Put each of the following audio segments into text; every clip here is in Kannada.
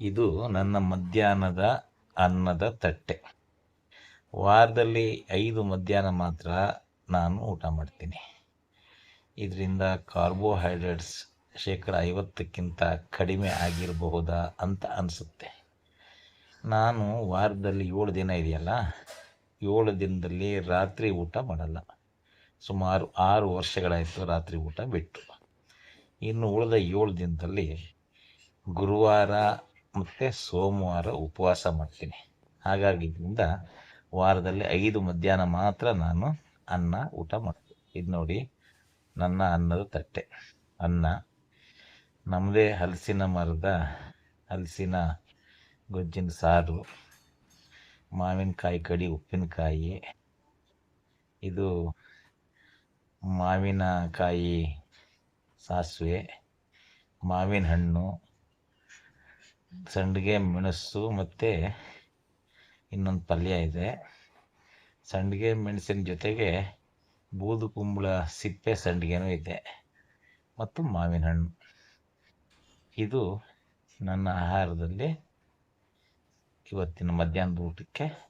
ಇದು ನನ್ನ ಮಧ್ಯಾಹ್ನದ ಅನ್ನದ ತಟ್ಟೆ. ವಾರದಲ್ಲಿ ಐದು ಮಧ್ಯಾಹ್ನ ಮಾತ್ರ ನಾನು ಊಟ ಮಾಡ್ತೀನಿ. ಇದರಿಂದ ಕಾರ್ಬೋಹೈಡ್ರೇಟ್ಸ್ ಶೇಕಡ ಐವತ್ತಕ್ಕಿಂತ ಕಡಿಮೆ ಆಗಿರಬಹುದಾ ಅಂತ ಅನಿಸುತ್ತೆ. ನಾನು ವಾರದಲ್ಲಿ ಏಳು ದಿನ ಇದೆಯಲ್ಲ, ಏಳು ದಿನದಲ್ಲಿ ರಾತ್ರಿ ಊಟ ಮಾಡಲ್ಲ. ಸುಮಾರು ಆರು ವರ್ಷಗಳಾಯಿತು ರಾತ್ರಿ ಊಟ ಬಿಟ್ಟು. ಇನ್ನು ಉಳಿದ ಏಳು ದಿನದಲ್ಲಿ ಗುರುವಾರ ಮತ್ತು ಸೋಮವಾರ ಉಪವಾಸ ಮಾಡ್ತೀನಿ. ಹಾಗಾಗಿದ್ದರಿಂದ ವಾರದಲ್ಲಿ ಐದು ಮಧ್ಯಾಹ್ನ ಮಾತ್ರ ನಾನು ಅನ್ನ, ಊಟ ಮಾಡ್ತೀನಿ. ಇದು ನೋಡಿ ನನ್ನ ಅನ್ನದ ತಟ್ಟೆ. ಅನ್ನ ನಮ್ಮದೇ ಹಲಸಿನ ಮರದ ಹಲಸಿನ ಗೊಜ್ಜಿನ ಸಾರು, ಮಾವಿನಕಾಯಿ ಕಡಿ ಉಪ್ಪಿನಕಾಯಿ, ಇದು ಮಾವಿನಕಾಯಿ ಸಾಸಿವೆ ಮಾವಿನ ಹಣ್ಣು ಸಂಡಿಗೆ ಮೆಣಸು ಮತ್ತು ಇನ್ನೊಂದು ಪಲ್ಯ ಇದೆ. ಸಂಡಿಗೆ ಮೆಣಸಿನ ಜೊತೆಗೆ ಬೂದು ಕುಂಬಳ ಸಿಪ್ಪೆ ಸಂಡಿಗೆನೂ ಇದೆ. ಮತ್ತು ಮಾವಿನ ಹಣ್ಣು. ಇದು ನನ್ನ ಆಹಾರದಲ್ಲಿ ಇವತ್ತಿನ ಮಧ್ಯಾಹ್ನದ ಊಟಕ್ಕೆ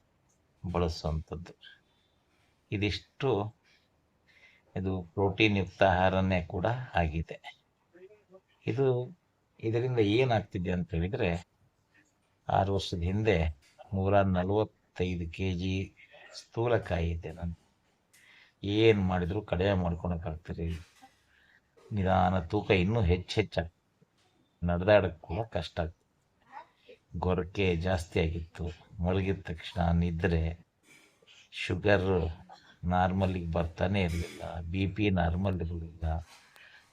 ಬಳಸುವಂಥದ್ದು. ಇದಿಷ್ಟು. ಇದು ಪ್ರೋಟೀನ್ ಯುಕ್ತ ಆಹಾರನೇ ಕೂಡ ಆಗಿದೆ. ಇದು ಇದರಿಂದ ಏನಾಗ್ತಿದೆ ಅಂತ ಹೇಳಿದರೆ, ಆರು ವರ್ಷದ ಹಿಂದೆ ನೂರ ನಲವತ್ತೈದು ಕೆ ಜಿ ಸ್ಥೂಲಕಾಯಿ ಇದ್ದೆ ನಾನು. ಏನು ಮಾಡಿದರೂ ಕಡಿಮೆ ಮಾಡ್ಕೊಳಕ್ಕಾಗ್ತಿರಿ ನಿಧಾನ ತೂಕ ಇನ್ನೂ ಹೆಚ್ಚು ಹೆಚ್ಚಾಗ್ತದೆ ನಡೆದಾಡಕ್ಕೆ ಕೂಡ ಕಷ್ಟ ಆಗ್ತದೆ ಗೊರಕೆ ಜಾಸ್ತಿ ಆಗಿತ್ತು. ಮಲಗಿದ ತಕ್ಷಣ ನಿದ್ರೆ ಶುಗರ್ ನಾರ್ಮಲಿಗೆ ಬರ್ತಾನೆ ಇರಲಿಲ್ಲ, ಬಿ ಪಿ ನಾರ್ಮಲ್ ಇರಲಿಲ್ಲ.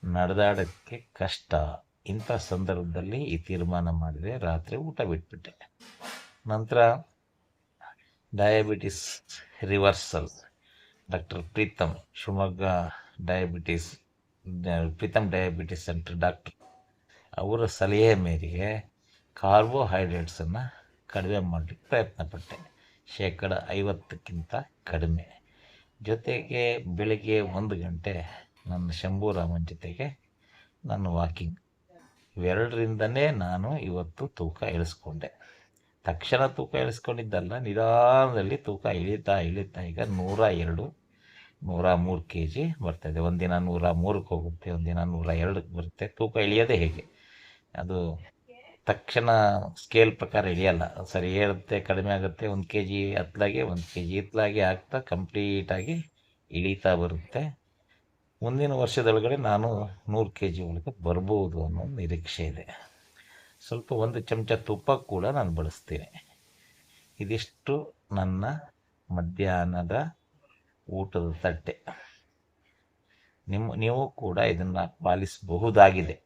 ನಡೆದಾಡೋಕ್ಕೆ ಕಷ್ಟ. ಇಂಥ ಸಂದರ್ಭದಲ್ಲಿ ಈ ತೀರ್ಮಾನ ಮಾಡಿದೆ ರಾತ್ರಿ ಊಟ ಬಿಟ್ಬಿಟ್ಟೆ. ನಂತರ diabetes reversal doctor Preetham Shivamogga diabetes Preetham diabetes centre doctor ಅವರ ಸಲಹೆ ಮೇರೆಗೆ ಕಾರ್ಬೋಹೈಡ್ರೇಟ್ಸನ್ನು ಕಡಿಮೆ ಮಾಡಲಿಕ್ಕೆ ಪ್ರಯತ್ನ ಪಟ್ಟೆ. ಶೇಕಡ ಐವತ್ತಕ್ಕಿಂತ ಕಡಿಮೆ. ಜೊತೆಗೆ ಬೆಳಗ್ಗೆ ಒಂದು ಗಂಟೆ ನನ್ನ ಶಂಭೂರಾಮನ್ ಜೊತೆಗೆ ನಾನು ವಾಕಿಂಗ್ ಇವೆರಡರಿಂದನೇ ನಾನು ಇವತ್ತು ತೂಕ ಇಳಿಸ್ಕೊಂಡೆ. ತಕ್ಷಣ ತೂಕ ಇಳಿಸ್ಕೊಂಡಿದ್ದಲ್ಲ, ನಿಧಾನದಲ್ಲಿ ತೂಕ ಇಳಿತಾ ಇಳಿತಾ ಈಗ ನೂರ ಎರಡು, ನೂರ ಮೂರು ಕೆ ಜಿ ಬರ್ತಾಯಿದೆ ಒಂದಿನ ನೂರ ಮೂರಕ್ಕೆ ಹೋಗುತ್ತೆ, ಒಂದಿನ ನೂರ ಎರಡಕ್ಕೆ ಬರುತ್ತೆ. ತೂಕ ಇಳಿಯೋದೇ ಹೇಗೆ? ಅದು ತಕ್ಷಣ ಸ್ಕೇಲ್ ಪ್ರಕಾರ ಇಳಿಯಲ್ಲ. ಸರಿ ಏರುತ್ತೆ ಕಡಿಮೆ ಆಗುತ್ತೆ, ಒಂದು ಕೆ ಜಿ ಹತ್ತಲಾಗೆ ಒಂದು ಕೆ ಜಿ ಹಿತ್ತಲಾಗೆ ಆಗ್ತಾ ಕಂಪ್ಲೀಟಾಗಿ ಇಳೀತಾ ಬರುತ್ತೆ. ಮುಂದಿನ ವರ್ಷದೊಳಗಡೆ ನಾನು ನೂರು ಕೆ ಜಿ ಒಳಗೆ ಬರ್ಬೋದು ಅನ್ನೋ ನಿರೀಕ್ಷೆ ಇದೆ. ಸ್ವಲ್ಪ ಒಂದು ಚಮಚ ತುಪ್ಪ ಕೂಡ ನಾನು ಬಳಸ್ತೀನಿ. ಇದಿಷ್ಟು ನನ್ನ ಮಧ್ಯಾಹ್ನದ ಊಟದ ತಟ್ಟೆ. ನಿಮ್ಮ, ನೀವು ಕೂಡ ಇದನ್ನು ಪಾಲಿಸಬಹುದಾಗಿದೆ.